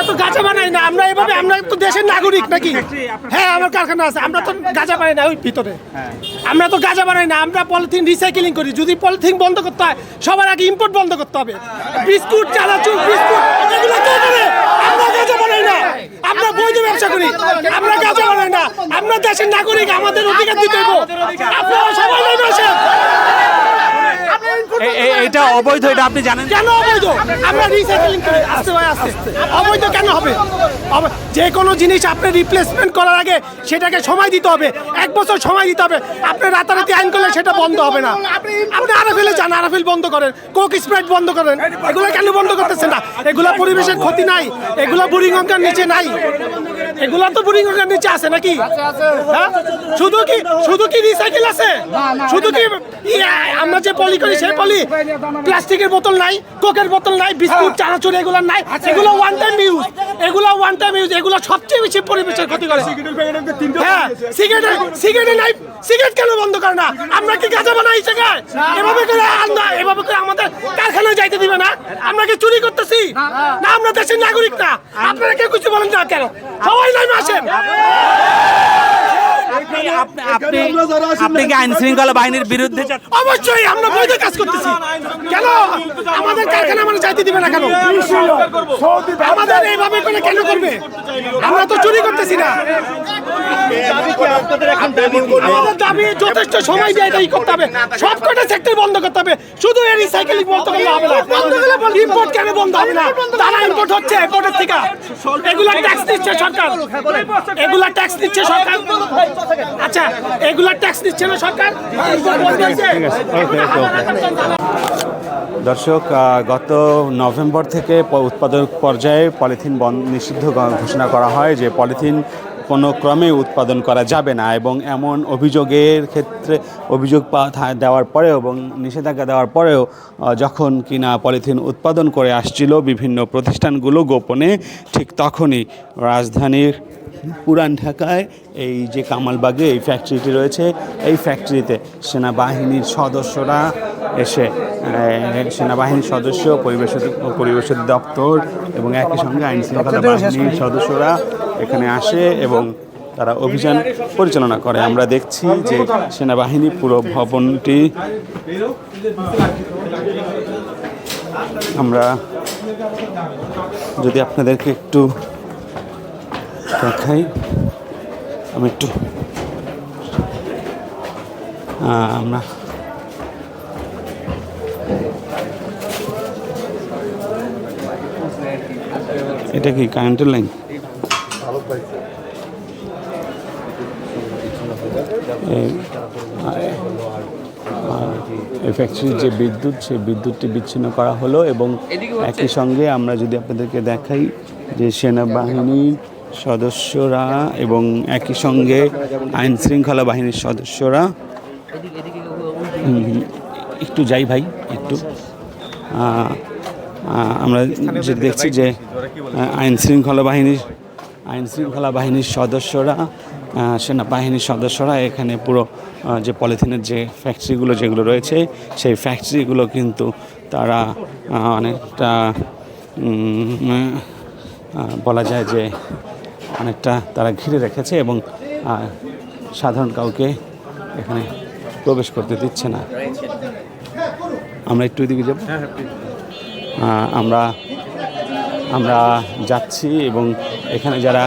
আমরা তো গাঁজা বানাই না আমরা এভাবে আমরা তো দেশের নাগরিক নাকি? হ্যাঁ আমার কারখানা আছে আমরা তো গাঁজা বানাই না ওই ভিতরে। আমরা তো গাঁজা বানাই না আমরা পলিথিন রিসাইকেলিং করি। যদি পলিথিন বন্ধ করতে হয় সবার আগে ইম্পোর্ট বন্ধ করতে হবে। বিস্কুট চানাচুর বিস্কুট এগুলো কে করে আমরা গাঁজা বানাই না। আমরা বৈধ ব্যবসা করি। আমরা গাঁজা বানাই না। আমরা দেশের নাগরিক আমাদের অধিকার দিতে হবে আপনারা সবাই আসেন। এ- এ- অবৈধ এটা আপনি জানেন? কেন অবৈধ? আমরা রিসাইকেলিং করি। আস্তে ভাই আস্তে। অবৈধ কেন হবে? যে কোনো জিনিস আপনি রিপ্লেসমেন্ট করার আগে সেটাকে সময় দিতে হবে। এক বছর সময় দিতে হবে। আপনি রাতারাতি আইন করলে সেটা বন্ধ হবে না। আপনি আরাফেলে যান আরাফেল বন্ধ করেন। কোক স্প্রাইট বন্ধ করেন। এগুলো কেন বন্ধ করতেছেন না? এগুলো পরিবেশের ক্ষতি নাই। এগুলো বুড়িগঙ্গার নিচে নাই। এগুলো তো বুড়িগঙ্গার নিচে আছে নাকি? হ্যাঁ? শুধু কি শুধু কি রিসাইকেল আছে? শুধু কি ইয়ে, আমরা যে পলি করি সেই পলি? প্লাস্টিকের বোতল নাই কোকের বোতল নাই বিস্কুট চানাচুর এগুলো নাই। এগুলো ওয়ান টাইম ইউজ এগুলো ওয়ান টাইম ইউজ এগুলো সবচেয়ে বেশি পরিবেশের ক্ষতি করে। হ্যাঁ সিগারেট সিগারেট নাই সিগারেট কেন বন্ধ করে না? আমরা কি গাঁজা বানাই জায়গায়? এভাবে করে এভাবে করে আমাদের কারখানায় যাইতে দিবে না। আমরা কি চুরি করতেছি? না আমরা দেশের নাগরিক না। আপনারা কেউ কিছু বলেন না কেন? সবাই নাই আসেন আপনি আপনি কি আইন শৃঙ্খলা বাহিনীর বিরুদ্ধে অবশ্যই আমরা বৈধ কাজ করতেছি। কেন? আমাদের কারখানা আমরা যাইতে দিবে না কেন? আমাদের এইভাবে করে কেন করবে? আমরা তো চুরি করতেছি না। আমাদের দাবি যথেষ্ট সময় দিয়ে এটাই করতে হবে। সব কটা সেক্টর বন্ধ করতে হবে। শুধু এই রিসাইকেলিং বন্ধ করলে হবে না। ইম্পোর্ট কেন বন্ধ হবে না? তারা ইম্পোর্ট হচ্ছে ইম্পোর্টের থেকে। এগুলা ট্যাক্স দিচ্ছে সরকার। এগুলা ট্যাক্স দিচ্ছে সরকার। আচ্ছা এগুলা ট্যাক্স দিচ্ছে না সরকার? দর্শক গত নভেম্বর থেকে উৎপাদক পর্যায়ে পলিথিন নিষিদ্ধ ঘোষণা করা হয় যে পলিথিন কোনো ক্রমে উৎপাদন করা যাবে না এবং এমন অভিযোগের ক্ষেত্রে অভিযোগ দেওয়ার পরেও এবং নিষেধাজ্ঞা দেওয়ার পরেও যখন কিনা পলিথিন উৎপাদন করে আসছিল বিভিন্ন প্রতিষ্ঠানগুলো গোপনে, ঠিক তখনই রাজধানীর পুরান ঢাকায় এই যে কামালবাগে এই ফ্যাক্টরিটি রয়েছে। এই ফ্যাক্টরিতে সেনাবাহিনীর সদস্যরা এসে সেনাবাহিনীর সদস্য পরিবেশ পরিবেশ দপ্তর এবং একই সঙ্গে আইন শৃঙ্খলা বাহিনীর সদস্যরা এখানে আসে এবং তারা অভিযান পরিচালনা করে। আমরা দেখছি যে সেনাবাহিনী পুরো ভবনটি আমরা যদি আপনাদেরকে একটু দেখাই আমি একটু আমরা এটা কি কারেন্টের লাইন এই ফ্যাক্টরির যে বিদ্যুৎ সেই বিদ্যুৎটি বিচ্ছিন্ন করা হলো এবং একই সঙ্গে আমরা যদি আপনাদেরকে দেখাই যে সেনাবাহিনীর সদস্যরা এবং একই সঙ্গে আইন শৃঙ্খলা বাহিনীর সদস্যরা। একটু যাই ভাই, একটু। আমরা যে দেখছি যে আইন শৃঙ্খলা বাহিনীর, আইন শৃঙ্খলা বাহিনীর সদস্যরা সেনাবাহিনীর সদস্যরা এখানে পুরো যে পলিথিনের যে ফ্যাক্টরিগুলো যেগুলো রয়েছে, সেই ফ্যাক্টরিগুলো কিন্তু তারা অনেকটা বলা যায় যে অনেকটা তারা ঘিরে রেখেছে এবং সাধারণ কাউকে এখানে প্রবেশ করতে দিচ্ছে না। আমরা একটু এদিকে যাব? আমরা আমরা যাচ্ছি এবং এখানে যারা